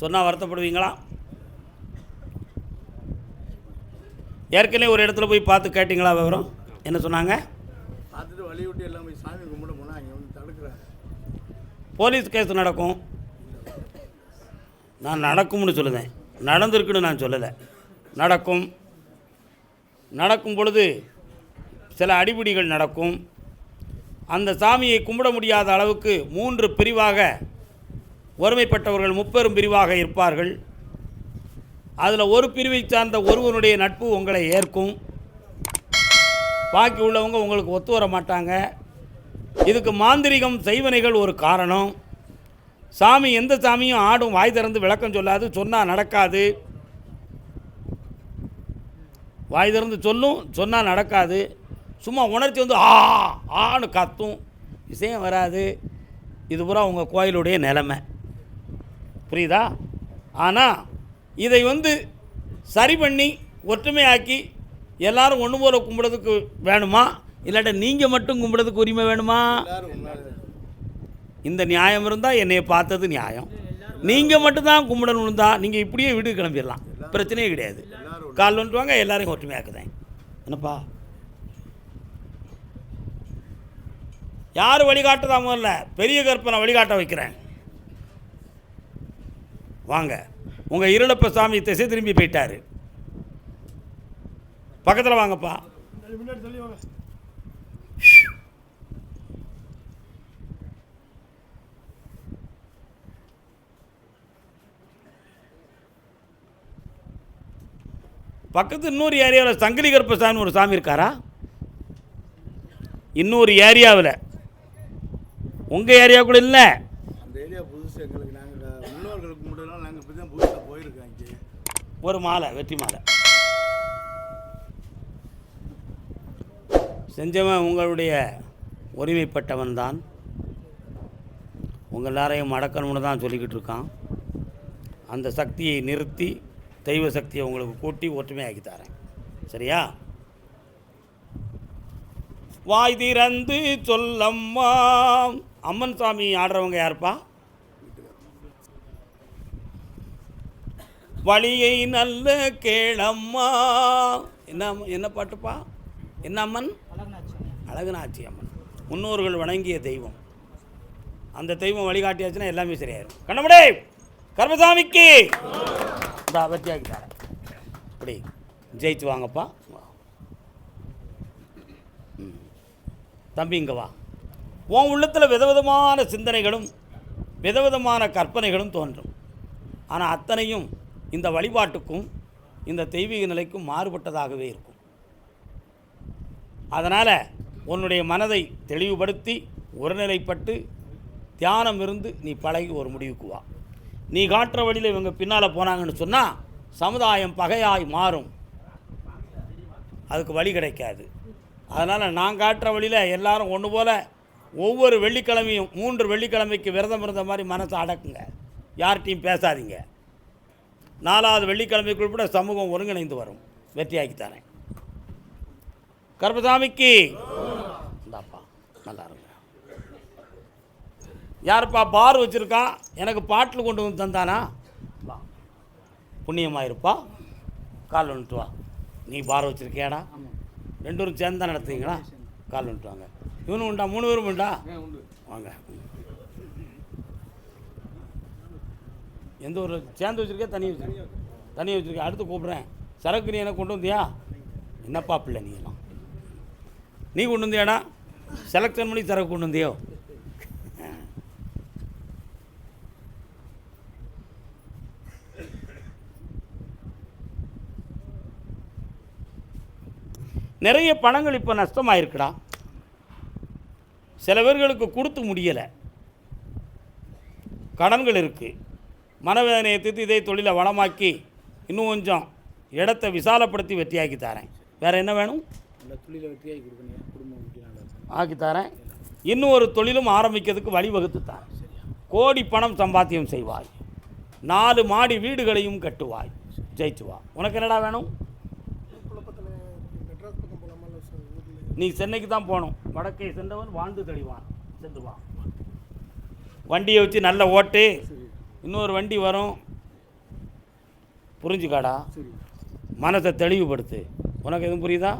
சொன்னால் வருத்தப்படுவீங்களா? ஏற்கனவே ஒரு இடத்துல போய் பார்த்து கேட்டிங்களா விவரம்? என்ன சொன்னாங்க? பார்த்துட்டு வழி விட்டு எல்லாம் போய் சாமி கும்பிட போனால் அங்கே வந்து தடுக்கிறாங்க. போலீஸ் கேஸ் நடக்கும். நான் நடக்கும்னு சொல்லுதேன். நடந்திருக்குன்னு நான் சொல்லலை. நடக்கும். நடக்கும் பொழுது சில அடிபிடிகள் நடக்கும். அந்த சாமியை கும்பிட முடியாத அளவுக்கு மூன்று பிரிவாக ஒருமைப்பட்டவர்கள் முப்பெரும் பிரிவாக இருப்பார்கள். அதில் ஒரு பிரிவை சார்ந்த ஒருவனுடைய நட்பு உங்களை ஏற்கும். பாக்கி உள்ளவங்க உங்களுக்கு ஒத்து வர மாட்டாங்க. இதுக்கு மாந்திரிகம் செய்வனைகள் ஒரு காரணம். சாமி எந்த சாமியும் ஆடும் வாய் திறந்து விளக்கம் சொல்லாது சொன்னால் நடக்காது. வாய் திறந்து சொல்லும் சொன்னால் நடக்காது. சும்மா உணர்ச்சி வந்து ஆ ஆன்னு கத்தும். விஷயம் வராது. இது பூரா உங்கள் கோயிலுடைய நிலைமை. புரியுதா? ஆனால் இதை வந்து சரி பண்ணி ஒற்றுமையாக்கி எல்லாரும் ஒன்று போல கும்பிடுறதுக்கு வேணுமா? இல்லாட்ட நீங்கள் மட்டும் கும்பிடுறதுக்கு உரிமை வேணுமா? இந்த நியாயம் இருந்தால் என்னை பார்த்தது நியாயம். நீங்கள் மட்டும்தான் கும்பிடணும் தான் நீங்கள் இப்படியே வீட்டுக்கு கிளம்பிடலாம். பிரச்சனையே கிடையாது. கால் வந்துட்டு வாங்க எல்லாரையும் ஒற்றுமையாக்குதேன். என்னப்பா? யார் வழிகாட்டுதா முதல்ல? பெரிய கற்பனை வழிகாட்ட வைக்கிறேன். வாங்க. உங்கள் இருளப்ப சாமி திசை திரும்பி போயிட்டாரு. பக்கத்தில் வாங்கப்பா. பக்கத்து இன்னொரு ஏரியாவில் சங்கிலி கருப்பசாமி ஒரு சாமி இருக்காரா? இன்னொரு ஏரியாவில். உங்கள் ஏரியா கூட இல்லை அந்த ஏரியா புதுசு எங்களுக்கு நாங்கள் முன்னோர்களுக்கு கும்பிடலாம் நாங்கள் இப்போ தான் புதுசாக போயிருக்கோம் இங்கே ஒரு மாலை வெற்றி மாலை. செஞ்சவன் உங்களுடைய உரிமைப்பட்டவன் தான். உங்கள் எல்லாரையும் அடக்கணும்னு தான் சொல்லிக்கிட்டு இருக்கான். அந்த சக்தியை நிறுத்தி தெய்வ சக்தியை உங்களுக்கு கூட்டி ஒற்றுமையாக்கி தரேன். சரியா? வாய் திறந்து சொல்லம்மா. அம்மன் சாமி ஆடுறவங்க யாருப்பா? வழியை நல்ல கேளம்மா. என்ன என்ன பாட்டுப்பா? என்ன அம்மன்? அழகுநாச்சி அம்மன் முன்னோர்கள் வணங்கிய தெய்வம். அந்த தெய்வம் வழிகாட்டியாச்சுன்னா எல்லாமே சரியாயிரும். கண்ணமுடே! கர்மசாமிக்கு! இந்த வெற்றியாக்கிட்டாரன் அப்படி ஜெயிச்சு வாங்கப்பா. வா. ம். தம்பி இங்கே வா. உன் உள்ளத்தில் விதவிதமான சிந்தனைகளும் விதவிதமான கற்பனைகளும் தோன்றும். ஆனால் அத்தனையும் இந்த வழிபாட்டுக்கும் இந்த தெய்வீக நிலைக்கும் மாறுபட்டதாகவே இருக்கும். அதனால் உன்னுடைய மனதை தெளிவுபடுத்தி ஒருநிலைப்பட்டு தியானம் இருந்து நீ பழகி ஒரு முடிவுக்கு வா. நீ காட்டுற வழியில் இவங்க பின்னால் போனாங்கன்னு சொன்னால் சமுதாயம் பகையாய் மாறும். அதுக்கு வழி கிடைக்காது. அதனால் நான் காட்டுற வழியில் எல்லாரும் ஒன்று போல் ஒவ்வொரு வெள்ளிக்கிழமையும் மூன்று வெள்ளிக்கிழமைக்கு விரதம் இருந்த மாதிரி மனசை அடக்குங்க. யார்கிட்டையும் பேசாதீங்க. நாலாவது வெள்ளிக்கிழமைக்குள் கூட சமூகம் ஒருங்கிணைந்து வரும். வெற்றியாக்கி தரேன். கர்பசாமிக்கு இந்தாப்பா நல்லா இருங்க. யாருப்பா பார் வச்சுருக்கா? எனக்கு பாட்டில் கொண்டு வந்து தந்தானா? வா. புண்ணியமாக இருப்பா கால் வந்துட்டு வா. நீ பார் வச்சுருக்கியாடா? ரெண்டு பேரும் சேர்ந்து தான் நடத்துவீங்களா? கால் வந்துட்டு வாங்க. இவனும் உண்டா? மூணு பேரும் உண்டா. வாங்க. எந்த ஒரு சேர்ந்து வச்சுருக்கே தனி வச்சுருக்கேன் தனி வச்சுருக்கேன் அடுத்து கூப்பிட்றேன். சரக்கு நீ எனக்கு கொண்டு வந்தியா? என்னப்பா பிள்ளை நீ எல்லாம்? நீ கொண்டு வந்தியாடா? செலக்ஷன் பண்ணி சரக்கு கொண்டு வந்தியோ? நிறைய பணங்கள் இப்போ நஷ்டமாயிருக்குடா. சில பேர்களுக்கு கொடுத்து முடியலை. கடன்கள் இருக்குது மனவேதனையை தீர்த்து இதே தொழிலை வளமாக்கி இன்னும் கொஞ்சம் இடத்தை விசாலப்படுத்தி வெற்றியாக்கி தரேன். வேறு என்ன வேணும்? அந்த துளியில் வெற்றியாகி கொடுக்கணும். குடும்பம் ஆக்கி தரேன். இன்னும் ஒரு தொழிலும் ஆரம்பிக்கிறதுக்கு வழிவகுத்து தரேன். கோடி பணம் சம்பாத்தியம் செய்வாய். நாலு மாடி வீடுகளையும் கட்டுவாய். ஜெயிச்சு வா உனக்கு என்னடா வேணும்? நீ சென்னைக்கு தான் போகணும். வடக்கே சென்றவன் வாழ்ந்து தெளிவான். சென்று வா. வண்டியை வச்சு நல்ல ஓட்டு. இன்னொரு வண்டி வரும். புரிஞ்சுக்காடா? சரி. மனத்தை தெளிவுபடுத்து. உனக்கு எதுவும் புரியுதா?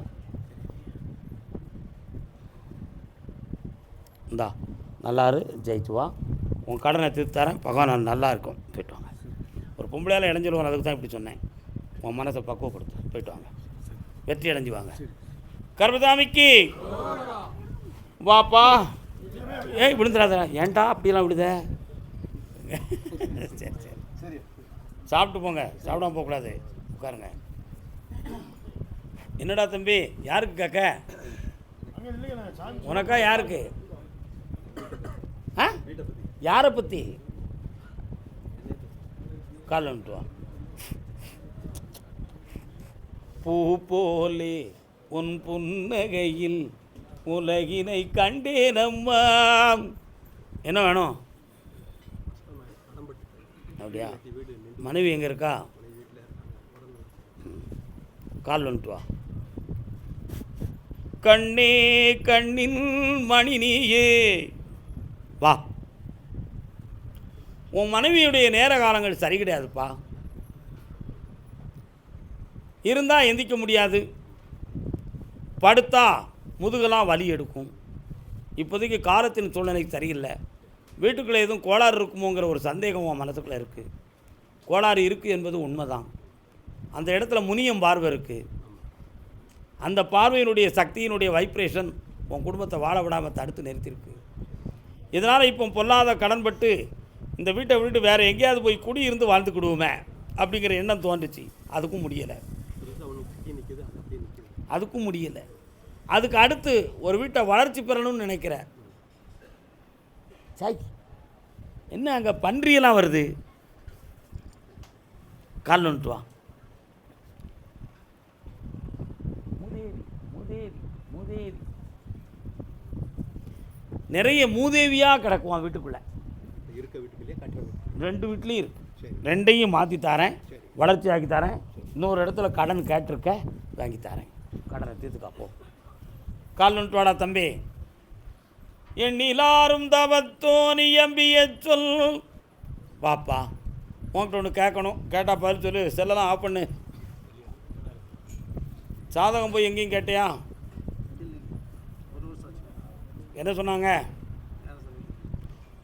இந்தா நல்லாரு ஜெயிச்சு வா. உன் கடனை தரேன். பகவான் நல்லா இருக்கும். போயிட்டு வாங்க. ஒரு பொம்பளையால் இடைஞ்சிருவோம் அதுக்கு தான் இப்படி சொன்னேன். உன் மனசை பக்குவப்படுத்து. போயிட்டு வாங்க. வெற்றி அடைஞ்சு வாங்க. கர்மதாமிக்கு வாப்பா! ஏய் விழுந்துடாத ஏன்டா அப்படிலாம் விடுத சரி சரி. சரி. சாப்பிட்டு போங்க. சாப்பிடாம போகக்கூடாது. உட்காருங்க. என்னடா தம்பி? யாருக்கு சாமி உனக்கா யாருக்கு? ஆ? யாரை பற்றி கால் வந்துட்டு வா. பூ போலே உன் புன்னகையில் உலகினை கண்டேனம்மா. என்ன வேணும்? அப்படியா? மனைவி எங்கே இருக்கா? கால் வந்துட்டு வா. கண்ணே கண்ணின் மணி நீயே. வா. உன் மனைவியுடைய நேர காலங்கள் சரி கிடையாதுப்பா. இருந்தால் எந்திக்க முடியாது. படுத்தா முதுகெல்லாம் வலி எடுக்கும். இப்போதைக்கு காலத்தின் சூழ்நிலை சரியில்லை. வீட்டுக்குள்ளே எதுவும் கோளாறு இருக்குமோங்கிற ஒரு சந்தேகம் உன் மனசுக்குள்ளே இருக்குது கோளாறு இருக்குது என்பது உண்மைதான். அந்த இடத்துல முனியம் பார்வை இருக்குது அந்த பார்வையினுடைய சக்தியினுடைய வைப்ரேஷன் உன் குடும்பத்தை வாழ விடாமல் தடுத்து நிறுத்தியிருக்கு. இதனால் இப்போ பொல்லாத கடன்பட்டு இந்த வீட்டை விட்டு வேறு எங்கேயாவது போய் குடியிருந்து வாழ்ந்துக்கிடுவோமே அப்படிங்கிற எண்ணம் தோன்றுச்சு. அதுக்கும் முடியலை. அதுக்கும் முடியலை. அதுக்கு அடுத்து ஒரு வீட்டை வளர்ச்சி பெறணும்னு நினைக்கிறேன். சாய். என்ன அங்கே பன்றியெல்லாம் வருது? கால் வந்துட்டு வா. மூதேவி மூதேவி மூதேவி. நிறைய மூதேவியாக கிடக்குவான் வீட்டுக்குள்ளே. இருக்க வீட்டுக்குள்ளேயே ரெண்டு வீட்லேயும் இருக்கு. ரெண்டையும் மாற்றி தரேன். வளர்ச்சி ஆக்கி தரேன். இன்னொரு இடத்துல கடன் கேட்டிருக்க வாங்கி தரேன். கடனை தீர்த்துக்கா போ. கால் வந்துட்டு வாடா தம்பி. எண்ணிலாரும் தவத்தோனி எம்பிய சொல். பாப்பா உன்கிட்ட ஒன்று கேட்கணும். கேட்டால் பதில் சொல்லு. செல்லலாம் ஆஃப் பண்ணு. சாதகம் போய் எங்கேயும் கேட்டியா? என்ன சொன்னாங்க?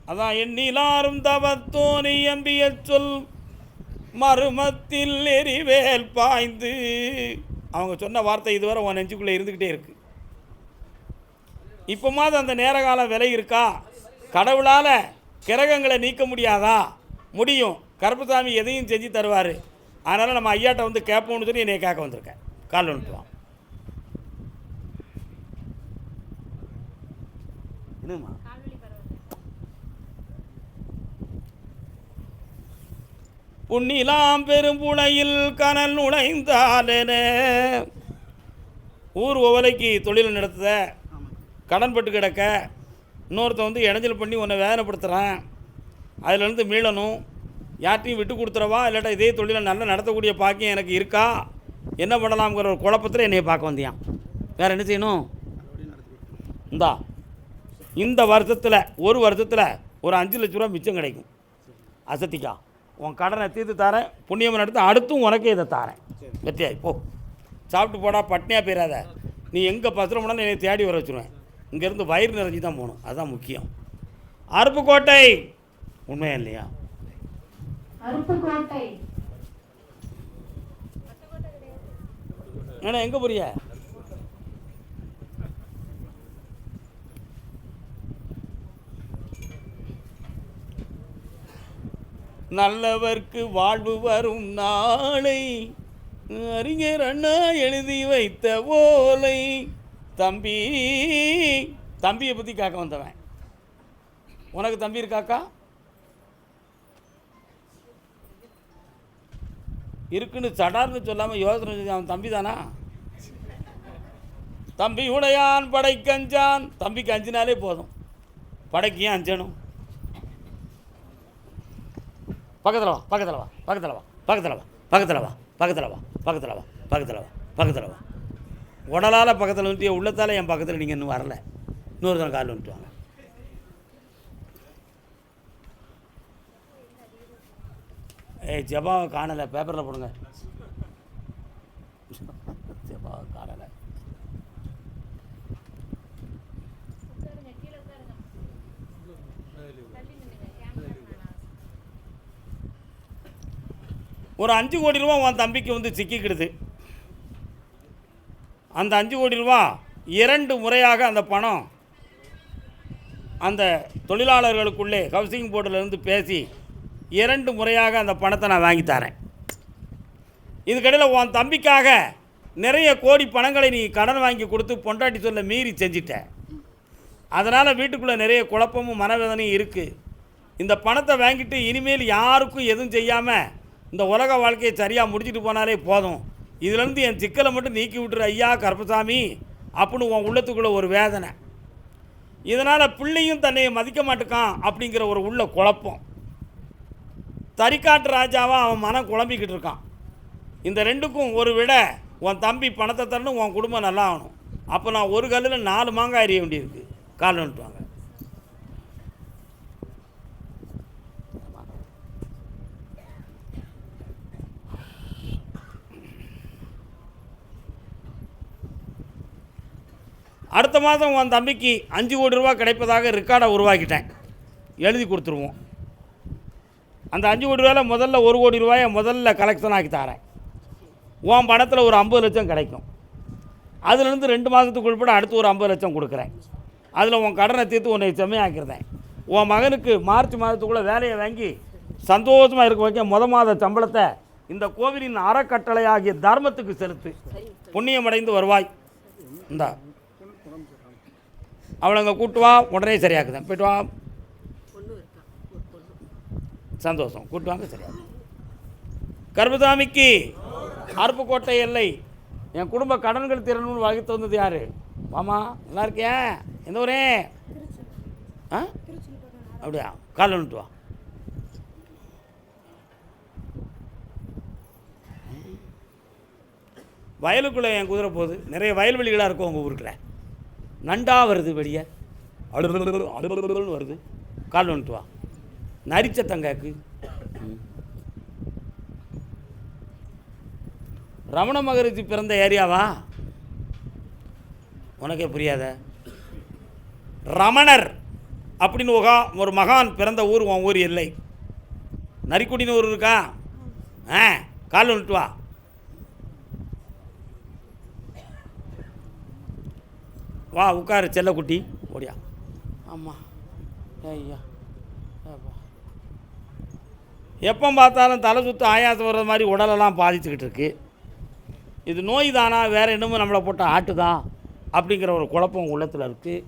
அதான் எண்ணிலாரும் தவத்தோனி எம்பிய சொல். மருமத்தில் எரிவேல் பாய்ந்து. அவங்க சொன்ன வார்த்தை இதுவரை உன் நெஞ்சுக்குள்ளே இருந்துக்கிட்டே இருக்கு. இப்போமாவது அந்த நேர காலம் விலை இருக்கா? கடவுளால் கிரகங்களை நீக்க முடியாதா? முடியும். கருப்பசாமி எதையும் செஞ்சு தருவார். அதனால் நம்ம ஐயாட்ட வந்து கேட்போம்னு சொல்லி என்னை கேட்க வந்திருக்கேன். கால் வந்துட்டுவான் என்னம்மா? புண்ணிலாம் பெரும்புழையில் கனல் நுழைந்தாலென. ஊர் ஒவலைக்கு தொழில் நடத்துத கடன்பட்டு கிடக்க இன்னொருத்தன் வந்து இடைஞ்சல் பண்ணி உன்னை வேதனைப்படுத்துகிறான் அதிலேருந்து மீளணும். யார்ட்டையும் விட்டு கொடுத்துறவா இல்லாட்டா இதே தொழிலை நல்லா நடத்தக்கூடிய பாக்கியம் எனக்கு இருக்கா? என்ன பண்ணலாம்ங்கிற ஒரு குழப்பத்தில் என்னையை பார்க்க வந்தியான் வேறு என்ன செய்யணும்? இந்தா இந்த வருஷத்தில் ஒரு வருஷத்தில் ஒரு அஞ்சு லட்ச ரூபா மிச்சம் கிடைக்கும். அசத்திக்கா உன் கடனை தீர்த்து தரேன் புண்ணியம் நடத்து அடுத்தும் உனக்கே இதை தரேன். வெற்றியாய் போ. சாப்பிட்டு போடா பட்னியாக போயிடாத நீ எங்கே பத்திரமுடாலும் என்னை தேடி வர வச்சுருவேன். இங்கேருந்து வயிறு நிறைஞ்சி தான் போகணும். அதுதான் முக்கியம். அருப்புக்கோட்டை. உண்மையா இல்லையா? ஏன்னா எங்கே போறிய நல்லவர்க்கு வாழ்வு வரும் நாளை. அறிஞர் அண்ணா எழுதி வைத்த ஓலை. தம்பி தம்பியை பற்றி காக்க வந்தவன். உனக்கு தம்பி இருக்காக்கா? இருக்குன்னு சடார்னு சொல்லாமல் யோசனை செஞ்சு அவன் தம்பி தானா? தம்பி உடையான் படைக்கு அஞ்சான் தம்பிக்கு அஞ்சினாலே போதும். படைக்கு ஏன் அஞ்சணும்? பக்கத்தில் வா பக்கத்தில் வா பக்கத்தில் வா பக்கத்தில் வா பக்கத்தில் வா பக்கத்தில் வா பக்கத்தில் வா பக்கத்தில் வா பக்கத்தில் வா. உடலால் பக்கத்தில் வந்துட்டு உள்ளத்தால் என் பக்கத்தில் நீங்கள் இன்னும் வரல. தரம் கால் வந்துட்டு வாங்க. ஏய் ஜபாவை காணலை. பேப்பரில் போடுங்க. காணலை. ஒரு அஞ்சு கோடி ரூபா உன் தம்பிக்கு வந்து சிக்கிக்கிடுது. அந்த அஞ்சு கோடி ரூபா இரண்டு முறையாக அந்த பணம் அந்த தொழிலாளர்களுக்குள்ளே ஹவுசிங் போர்டிலிருந்து பேசி இரண்டு முறையாக அந்த பணத்தை நான் வாங்கி தரேன். இதுக்கடையில் உன் தம்பிக்காக நிறைய கோடி பணங்களை நீ கடன் வாங்கி கொடுத்து பொண்டாட்டி சொல்ல மீறி செஞ்சிட்ட. அதனால் வீட்டுக்குள்ளே நிறைய குழப்பமும் மனவேதனையும் இருக்குது இந்த பணத்தை வாங்கிட்டு இனிமேல் யாருக்கும் எதுவும் செய்யாமல் இந்த உலக வாழ்க்கையை சரியாக முடிச்சுட்டு போனாலே போதும். இதுலேருந்து என் சிக்கலை மட்டும் நீக்கி விட்டுரு ஐயா கருப்பசாமி அப்படின்னு உன் உள்ளத்துக்குள்ளே ஒரு வேதனை. இதனால் பிள்ளையும் தன்னை மதிக்க மாட்டுக்கான் அப்படிங்கிற ஒரு உள்ள குழப்பம். தறிக்காட்டு ராஜாவாக அவன் மனம் குழம்பிக்கிட்டு இருக்கான். இந்த ரெண்டுக்கும் ஒரு விட உன் தம்பி பணத்தை தரணும் உன் குடும்பம் நல்லா ஆகணும். அப்போ நான் ஒரு கல்லில் நாலு மாங்காய் அறிய வேண்டியிருக்கு. கால் வந்துட்டுவாங்க அடுத்த மாதம் உன் தம்பிக்கு அஞ்சு கோடி ரூபா கிடைப்பதாக ரெக்கார்டை உருவாக்கிட்டேன். எழுதி கொடுத்துருவோம். அந்த அஞ்சு கோடி ரூபாயில் முதல்ல ஒரு கோடி ரூபாயை முதல்ல கலெக்ஷன் ஆக்கி தரேன். உன் பணத்தில் ஒரு ஐம்பது லட்சம் கிடைக்கும். அதுலேருந்து ரெண்டு மாதத்துக்கு உட்பட அடுத்து ஒரு ஐம்பது லட்சம் கொடுக்குறேன். அதில் உன் கடனை தீர்த்து உன்னை செம்மையாக்கிறதேன் உன் மகனுக்கு மார்ச் மாதத்துக்குள்ளே வேலையை வாங்கி சந்தோஷமாக இருக்க வைக்க முத மாத சம்பளத்தை இந்த கோவிலின் அறக்கட்டளை ஆகிய தர்மத்துக்கு செலுத்து. புண்ணியமடைந்து வருவாய். இந்தா. அவளை அங்கே கூட்டு வா உடனே சரியாக்குதான் போயிட்டு வா. சந்தோஷம். கூட்டு வாங்க சரியாகும் கர்பசாமிக்கு அருப்புக்கோட்டை எல்லை. என் குடும்ப கடன்கள் திறனும் வகுத்து வந்தது யார்? மாமா நல்லா இருக்கியா? எந்த ஊரே? ஆ? அப்படியா? கால் வந்துட்டு வா. வயலுக்குள்ளே என் குதிரை போகுது. நிறைய வயல்வெளிகளாக இருக்கும் உங்கள் ஊருக்குள்ள. நண்டா வருது வெளியே. அழுன்னு வருது கால் வந்துட்டு வா. நரிச்ச தங்காக்கு. ரமண மகரிஷி பிறந்த ஏரியாவா உனக்கே புரியாத. ரமணர் அப்படின்னு ஒரு ஒரு மகான் பிறந்த ஊர் உன் ஊர் இல்லை. நரிக்குடின்னு ஊர் இருக்கா? ஆ கால் வந்துட்டு வா. வா உட்காரு செல்லக்குட்டி. ஓடியா. ஆமாம் ஐயா. எப்போ பார்த்தாலும் தலை சுத்து ஆயாசம் வர்ற மாதிரி உடலெல்லாம் பாதிச்சுக்கிட்டு இருக்கு. இது நோய் தானா வேறு என்னமோ நம்மளை போட்ட ஆட்டுதா? அப்படிங்கிற ஒரு குழப்பம் உள்ளத்தில் இருக்குது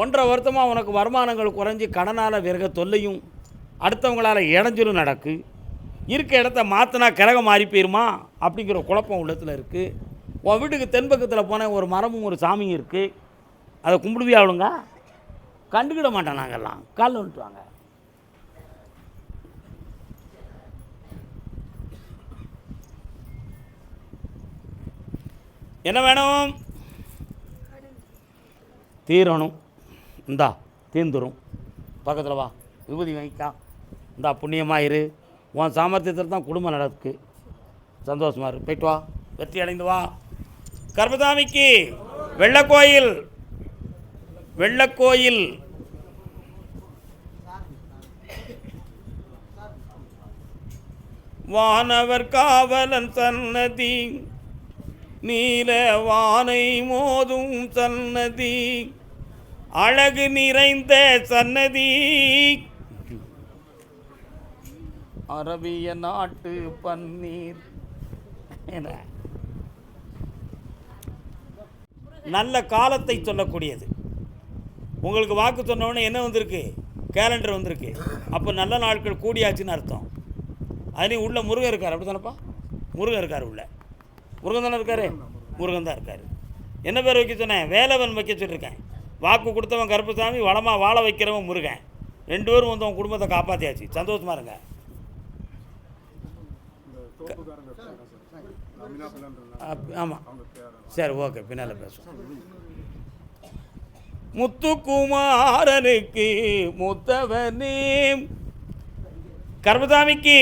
ஒன்றரை வருத்தமாக உனக்கு வருமானங்கள் குறைஞ்சி கடனால் விறக தொல்லையும் அடுத்தவங்களால் இடைஞ்சலும் நடக்கு. இருக்க இடத்த மாற்றினா கிழக மாறி போயிருமா? அப்படிங்கிற குழப்பம் உள்ளத்தில் இருக்குது உன் வீட்டுக்கு தென்பக்கத்தில் போன ஒரு மரமும் ஒரு சாமியும் இருக்குது அதை கும்பிடுவே அவளுங்க? கண்டுக்கிட மாட்டோம் நாங்கள்லாம் காலில் விட்டுவாங்க என்ன வேணும்? தீரணும். இந்தா தீர்ந்துடும் பக்கத்தில் வா. விபூதி வாங்கிக்கா. இந்தா புண்ணியமாக இரு. உன் சாமர்த்தியத்தில் தான் குடும்பம் நடக்கு. சந்தோஷமாக இரு. போயிட்டு வா. வெற்றி அடைந்து வா. கர்மதாமிக்கு வெள்ளக்கோயில். வெள்ளக்கோயில். வானவர் காவலன் சன்னதி நீல வானை மோதும் சன்னதி அழகு நிறைந்த சன்னதி. அரபிய நாட்டு பன்னீர். நல்ல காலத்தை சொல்லக்கூடியது. உங்களுக்கு வாக்கு சொன்ன உடனே என்ன வந்திருக்கு? கேலண்டர் வந்திருக்கு. அப்போ நல்ல நாட்கள் கூடியாச்சுன்னு அர்த்தம். அதுலேயும் உள்ள முருகன் இருக்கார். அப்படி தானப்பா முருகன் இருக்கார் உள்ள. முருகன் தானே இருக்காரு? முருகன் தான் இருக்கார். என்ன பேர் வைக்க சொன்னேன்? வேலவன் வைக்க சொல்லியிருக்கேன். வாக்கு கொடுத்தவன் கருப்பசாமி வளமாக வாழ வைக்கிறவன் முருகன். ரெண்டு பேரும் வந்து அவன் குடும்பத்தை காப்பாற்றியாச்சு சந்தோஷமா இருங்க. ஆமாம் சரி ஓகே. பின்னால் பேசுவோம். முத்துக்குமாரனுக்கு முத்தவனே. கர்மசாமிக்கு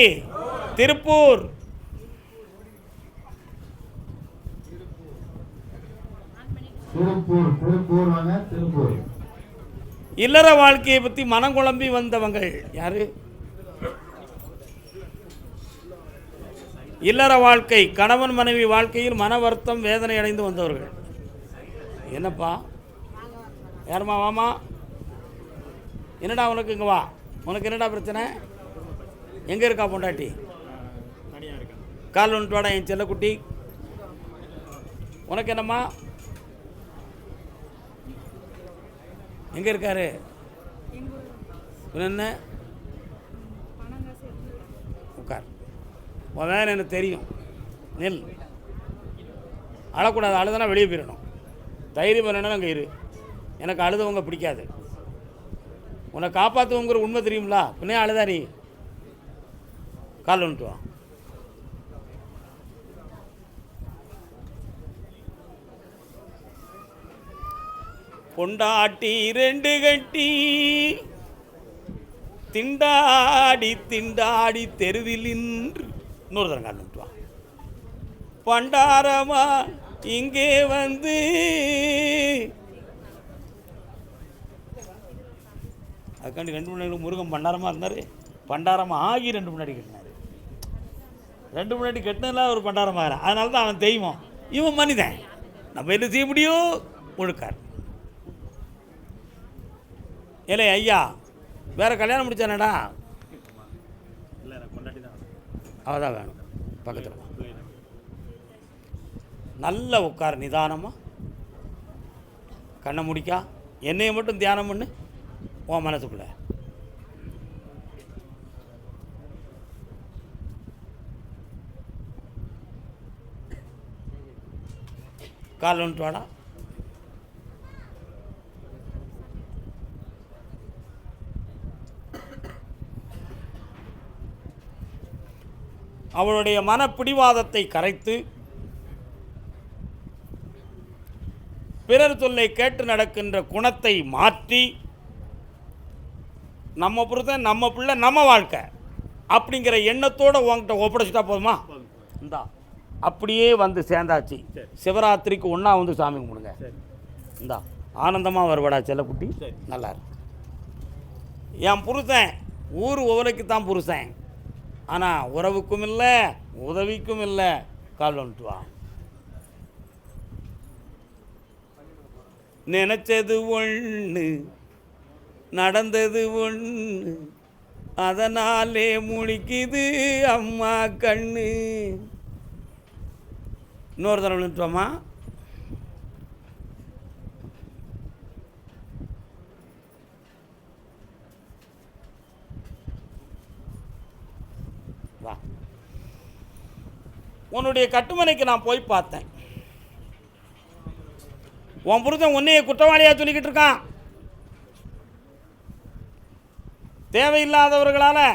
திருப்பூர். இல்லற வாழ்க்கையை பற்றி மனம் குழம்பி வந்தவங்கள் யாரு? இல்லற வாழ்க்கை கணவன் மனைவி வாழ்க்கையில் மன வருத்தம் வேதனை அடைந்து வந்தவர்கள். என்னப்பா? யாரும்மா வாமா என்னடா உனக்கு இங்கே வா. உனக்கு என்னடா பிரச்சனை? எங்கே இருக்கா பொண்டாட்டி? கால் ஒன்று வாடா என் செல்லக்குட்டி. உனக்கு என்னம்மா? எங்கே இருக்காரு? என்ன? உட்கார். உன் வேலை எனக்கு தெரியும். நெல். அழக்கூடாது அழுதுனா வெளியே போயிடணும். தைரியம் பண்ணணும் அங்கே இரு. எனக்கு அழுதவங்க பிடிக்காது. உன்னை காப்பாற்றுவோங்கிற உண்மை தெரியுங்களா பின்னே அழுதா நீ. கால் வந்துட்டு கொண்டாட்டி பொண்டாட்டி ரெண்டு கட்டி. திண்டாடி திண்டாடி தெருவில் நின்று. இன்னொரு தரம் பண்டாரமா இங்கே வந்து அதுக்காண்டி ரெண்டு மணி நேரம் முருகன் பண்டாரமாக இருந்தார். பண்டாரமாக ஆகி ரெண்டு முன்னாடி கட்டினார். ரெண்டு முன்னாடி கட்டினதில் ஒரு பண்டாரமாக அதனால தான் அவன் தெய்வம். இவன் மனிதன். நம்ம என்ன செய்ய முடியும்? ஒழுக்கார் ஏலே ஐயா வேற கல்யாணம் முடிச்சானடா? அவள் தான் வேணும். பக்கத்தில் நல்ல உட்கார் நிதானமாக கண்ணை முடிக்கா. என்னையை மட்டும் தியானம் பண்ணு. உன் மனதுக்குள்ள. கால் ஒன்று வாடா. அவளுடைய மனப்பிடிவாதத்தை கரைத்து பிறர் சொல்லை கேட்டு நடக்கின்ற குணத்தை மாற்றி நம்ம புருஷன் நம்ம பிள்ளை நம்ம வாழ்க்கை. அப்படிங்கிற எண்ணத்தோடு உங்ககிட்ட ஒப்படைச்சிட்டா போதுமா? இந்தா அப்படியே வந்து சேர்ந்தாச்சு. சிவராத்திரிக்கு ஒன்றா வந்து சாமி கும்பிடுங்க. இந்தா ஆனந்தமாக வருவாடா செல்லக்குட்டி. நல்லா இருக்கு. என் புருஷன் ஊர் உவலைக்கு தான் புருஷன். ஆனால் உறவுக்கும் இல்லை உதவிக்கும் இல்லை. கால் வந்துட்டு வா. நினச்சது ஒன்று நடந்தது ஒன்று அதனாலே முழிக்குது அம்மா கண்ணு. இன்னொரு தடவை நிறுத்துவோமா? வா. உன்னுடைய கட்டுமனைக்கு நான் போய் பார்த்தேன். உன் புருஷன் உன்னைய குற்றவாளியாக சொல்லிக்கிட்டு இருக்கான். தேவையில்லாதவர்களால்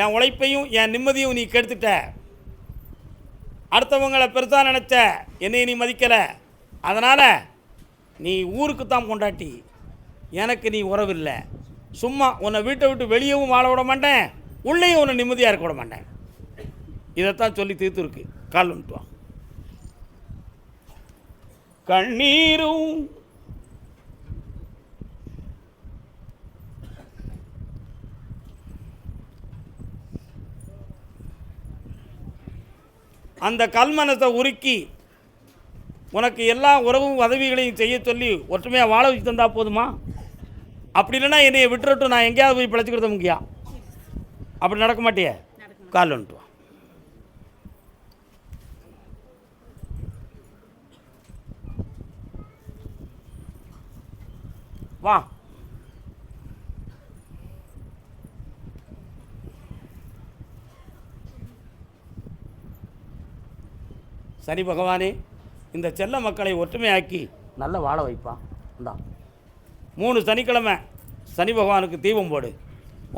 என் உழைப்பையும் என் நிம்மதியும் நீ கெடுத்துட்ட. அடுத்தவங்களை பெருசாக நினச்ச என்னை நீ மதிக்கலை. அதனால் நீ ஊருக்கு தான் கொண்டாட்டி எனக்கு நீ உறவில்லை. சும்மா உன்னை வீட்டை விட்டு வெளியவும் வாழ விட மாட்டேன். உள்ளேயும் உன்னை நிம்மதியாக இருக்க விட மாட்டேன். இதைத்தான் சொல்லி தீர்த்துருக்கு. கால் வந்துட்டு கண்ணீரும் அந்த கல்மனத்தை உருக்கி உனக்கு எல்லா உறவும் உதவிகளையும் செய்ய சொல்லி ஒற்றுமையாக வாழ வச்சு தந்தா போதுமா? அப்படி இல்லைன்னா என்னைய விட்டுறட்டும் நான் எங்கேயாவது போய் பிழைச்சிக்கிறது முக்கியம். அப்படி நடக்க மாட்டியே? கால் வந்துட்டு வா. சனி பகவானே இந்த செல்ல மக்களை ஒற்றுமையாக்கி நல்ல வாழ வைப்பான் தான் மூணு சனிக்கிழமை சனி பகவானுக்கு தீபம் போடு.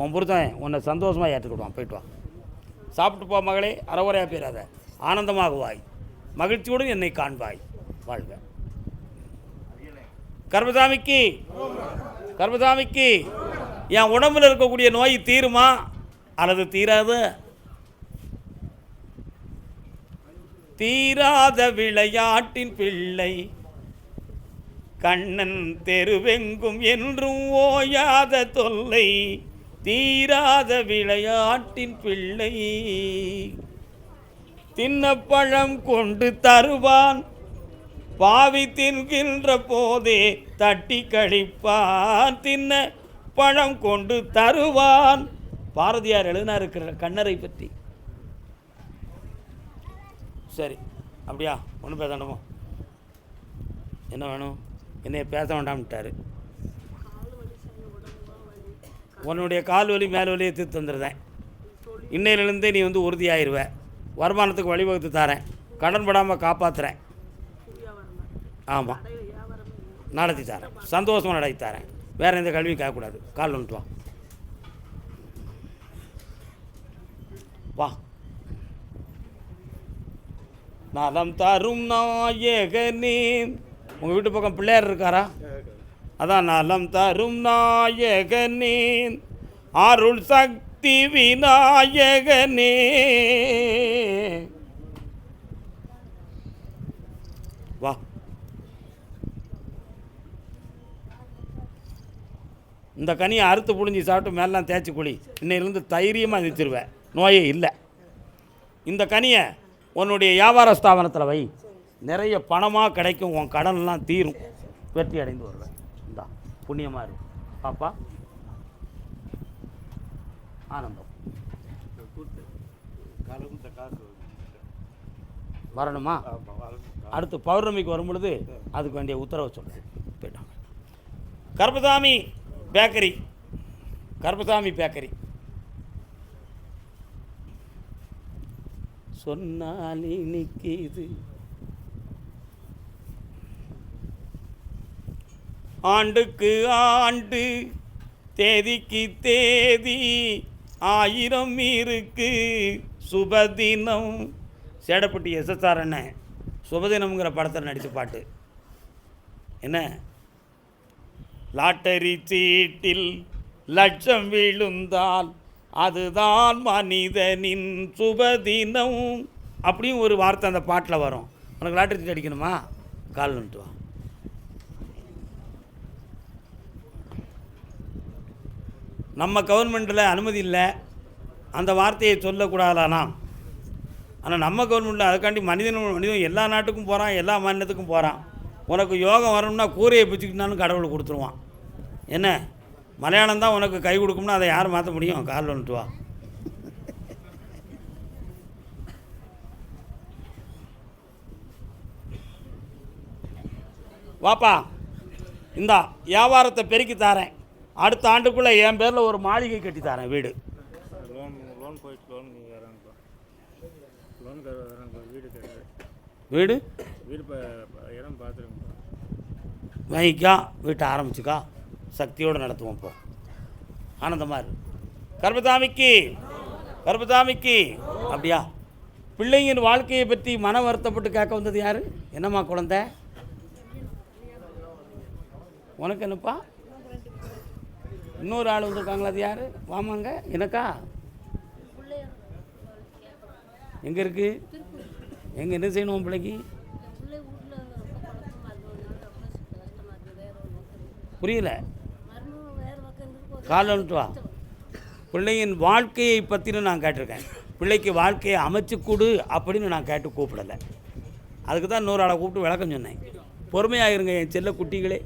உன் புருஷன் உன்னை சந்தோஷமாக ஏற்றுக்கிடுவான். போயிட்டு வா. சாப்பிட்டு போ மகளே அறவுரையாக போயிடாத ஆனந்தமாகுவாய். மகிழ்ச்சியோடு என்னை காண்பாய். வாழ்க. கர்பதாமிக்கு கர்பதாமிக்கு என் உடம்பில் இருக்கக்கூடிய நோய் தீருமா? அல்லது தீராது? தீராத விளையாட்டின் பிள்ளை. கண்ணன் தெருவெங்கும் என்றும் ஓயாத தொல்லை. தீராத விளையாட்டின் பிள்ளை. தின்னப்பழம் கொண்டு தருவான். பாவி தின்கின்ற போதே தட்டி கழிப்பான். தின்ன பழம் கொண்டு தருவான். பாரதியார் எழுதினா இருக்கிற கண்ணரை பற்றி. சரி அப்படியா? ஒன்றும் பேச என்ன வேணும்? என்னைய பேச வேண்டாம்ட்டார். உன்னுடைய கால் வலி மேல் வலியை தீர்த்து வந்துடுறேன் இன்னையிலிருந்தே நீ வந்து உறுதியாயிருவ. வருமானத்துக்கு வழிவகுத்து தரேன். கடன் படாமல் காப்பாற்றுறேன் ஆமாம் நடத்தி தரேன். சந்தோஷமாக நடத்தி தரேன். வேறு எந்த கல்வியும் கேட்கக்கூடாது. கால் வந்துட்டு வா. வா. நலம் தரும் நாயகனே. உங்கள் வீட்டு பக்கம் பிள்ளையார் இருக்காரா? அதான் நலம் தரும் நாயகனே. அருள் சக்தி விநாயகனே. வா. இந்த கனியை அறுத்து புழிஞ்சி சாப்பிட்டு மேலாம் தேய்ச்சி குழி இன்னையிலேருந்து தைரியமாக நிறுத்திடுவேன் நோயே இல்லை. இந்த கனியை உன்னுடைய வியாபார ஸ்தாபனத்தில் வை. நிறைய பணமாக கிடைக்கும் உன் கடன்லாம் தீரும். வெற்றி அடைந்து வருவேன். இந்தா புண்ணியமாக இருக்கு பாப்பா. ஆனந்தம். வரணுமா? அடுத்து பௌர்ணமிக்கு வரும் பொழுது அதுக்கு வேண்டிய உத்தரவு சொல்கிறேன் போயிட்டாங்க கருப்பசாமி பேக்கரி. கருப்பசாமி பேக்கரி. சொன்னால் இனிக்கிது. ஆண்டுக்கு ஆண்டு தேதிக்கு தேதி ஆயிரம் இருக்கு. சுபதினம். சேடப்பட்டி எஸ்எஸ்ஆர் என்ன சுபதினம்ங்கிற படத்தில் நடித்த பாட்டு. என்ன? லாட்டரி சீட்டில் லட்சம் விழுந்தால் அதுதான் மனிதனின் சுபதினம். அப்படியும் ஒரு வார்த்தை அந்த பாட்டில் வரும். உனக்கு லாட்டரி அடிக்கணுமா? கால் வந்துட்டு வா. நம்ம கவர்மெண்ட்டில் அனுமதி இல்லை. அந்த வார்த்தையை சொல்லக்கூடாதானா? ஆனால் நம்ம கவர்மெண்ட்டில் அதுக்காண்டி மனிதன் மனிதன் எல்லா நாட்டுக்கும் போகிறான் எல்லா மாநிலத்துக்கும் போகிறான் உனக்கு யோகம் வரணும்னா கூரையை பிச்சுக்கிட்டாலும் கடவுள் கொடுத்துருவான். என்ன? மலையாளம் தான் உனக்கு கை கொடுக்கும்னா அதை யார் மாற்ற முடியும்? கால் வந்துட்டு வா. வாப்பா இந்தா வியாபாரத்தை பெருக்கி தாரேன். அடுத்த ஆண்டுக்குள்ளே என் பேரில் ஒரு மாளிகை கட்டி தரேன் வீடு. வீடு வீடு? இடம் பார்த்துருங்கப்பா வாங்கிக்கா வீட்டை ஆரம்பிச்சுக்கா. சக்தியோடு நடத்துவோம் இப்போ. ஆனந்தமாக இரு கர்பதாமிக்கு கர்பதாமிக்கு அப்படியா? பிள்ளைங்கின் வாழ்க்கையை பற்றி மன வருத்தப்பட்டு கேட்க வந்தது யார்? என்னம்மா குழந்த? உனக்கு என்னப்பா? இன்னொரு ஆள் வந்திருக்காங்களா? அது யார்? வாமாங்க எனக்கா? எங்கே இருக்கு? எங்கே என்ன செய்யணும் உன் பிள்ளைக்கு? புரியல வீட்டில் ரொம்ப குழப்பமா இருக்கு ரொம்ப கஷ்டமா இருக்கு வேற ஒன்று புரியல மருமகம் வேற பக்கம் கால் வா. பிள்ளையின் வாழ்க்கையை பற்றினு நான் கேட்டிருக்கேன். பிள்ளைக்கு வாழ்க்கையை அமைச்சு கொடு அப்படின்னு நான் கேட்டு கூப்பிடலை. அதுக்கு தான் இன்னொரு ஆளை கூப்பிட்டு விளக்கம் சொன்னேன். பொறுமையாக இருங்க என் செல்ல குட்டிகளே.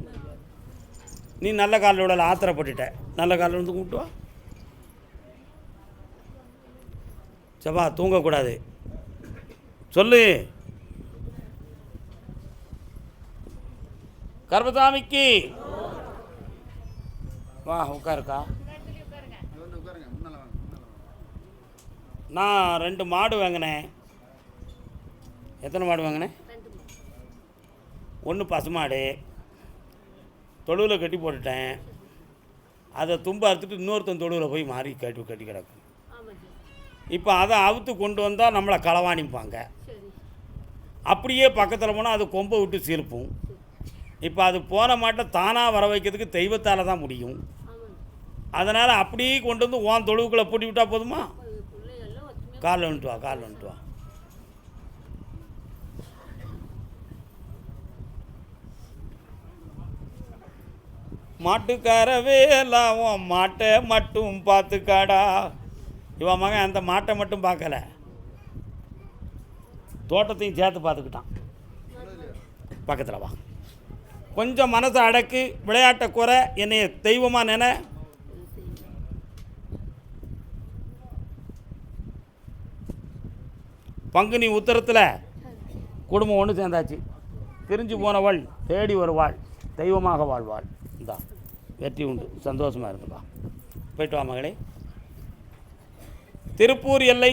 நீ நல்ல காலில் விடல ஆத்திரப்பட்டுட்ட. நல்ல காலில் வந்து கூப்பிட்டு வா. சபா தூங்கக்கூடாது. சொல்லு. கர்மசாமிக்கு வா உட்காருக்கா. நான் ரெண்டு மாடு வாங்கினேன். எத்தனை மாடு வாங்கினேன்? ஒன்று பசுமாடு தொழுவில் கட்டி போட்டுட்டேன். அதை தும்ப அறுத்துட்டு இன்னொருத்தன் தொழுவில் போய் மாறி கட்டி கட்டி கிடக்கும். இப்போ அதை அவுத்து கொண்டு வந்தால் நம்மளை களவாணிப்பாங்க. அப்படியே பக்கத்தில் போனால் அது கொம்பை விட்டு சிரிப்பும். இப்போ அது போன மாட்டை தானாக வர வைக்கிறதுக்கு தெய்வத்தால் தான் முடியும். அதனால் அப்படியே கொண்டு வந்து உன் தொழுவுக்குள்ளே பூட்டி விட்டா போதுமா? காலில் வந்துட்டு வா காலில் வந்துட்டு வா. மாட்டுக்காரவே எல்லாம் உன் மாட்டை மட்டும் பார்த்துக்காடா. இவன் மகன் அந்த மாட்டை மட்டும் பார்க்கல. தோட்டத்தையும் சேர்த்து பார்த்துக்கிட்டான். பக்கத்தில் வா. கொஞ்சம் மனசை அடக்கு விளையாட்டை குறை என்னைய தெய்வமாக நினை பங்குனி உத்தரத்தில் குடும்பம் ஒன்று சேர்ந்தாச்சு. பிரிஞ்சு போனவள் தேடி வருவாள் தெய்வமாக வாழ்வாள். இந்தா வெற்றி உண்டு. சந்தோஷமாக இருந்துப்பா போயிட்டு வா மகளே. திருப்பூர் எல்லை